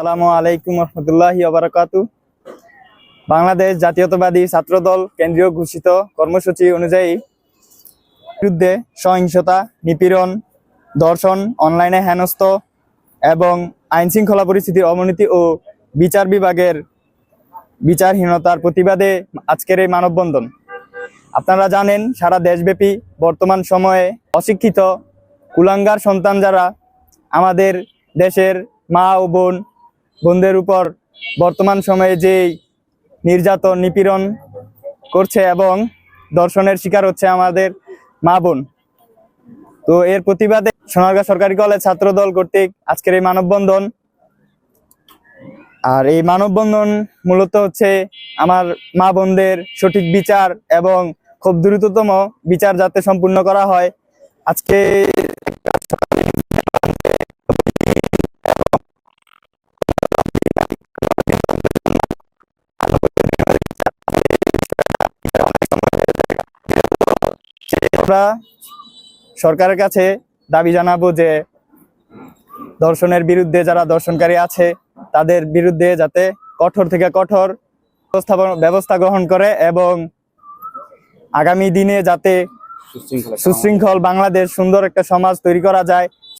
আসসালামু আলাইকুম রহমতুল্লাহ বারাকাতু বাংলাদেশ জাতীয়তাবাদী ছাত্রদল কেন্দ্রীয় ঘোষিত কর্মসূচি অনুযায়ী বিরুদ্ধে সহিংসতা, নিপীড়ন দর্শন অনলাইনে হেনস্থ এবং আইন শৃঙ্খলা পরিস্থিতির অবনতি ও বিচার বিভাগের বিচারহীনতার প্রতিবাদে আজকের এই মানববন্ধন। আপনারা জানেন, সারা দেশব্যাপী বর্তমান সময়ে অশিক্ষিত, কুলাঙ্গার সন্তান যারা আমাদের দেশের মা ও বোন বোনদের উপর বর্তমান সময়ে যেই নির্যাতন, নিপীড়ন করছে এবং দর্শনের শিকার হচ্ছে আমাদের মা বোন। তো এর প্রতিবাদে সোনারগাঁ সরকারি কলেজ ছাত্র দল কর্তৃক আজকের এই মানববন্ধন। আর এই মানববন্ধন মূলত হচ্ছে আমার মা বোনদের সঠিক বিচার এবং খুব দ্রুততম বিচার যাতে সম্পূর্ণ করা হয়। আজকে আমরা সরকারের কাছে দাবি জানাব যে দর্শনের বিরুদ্ধে যারা দর্শনকারী আছে তাদের বিরুদ্ধে যাতে কঠোর থেকে কঠোর ব্যবস্থা গ্রহণ করে এবং আগামী দিনে যাতে সুশৃঙ্খল বাংলাদেশ সুন্দর একটা সমাজ তৈরি করা যায়।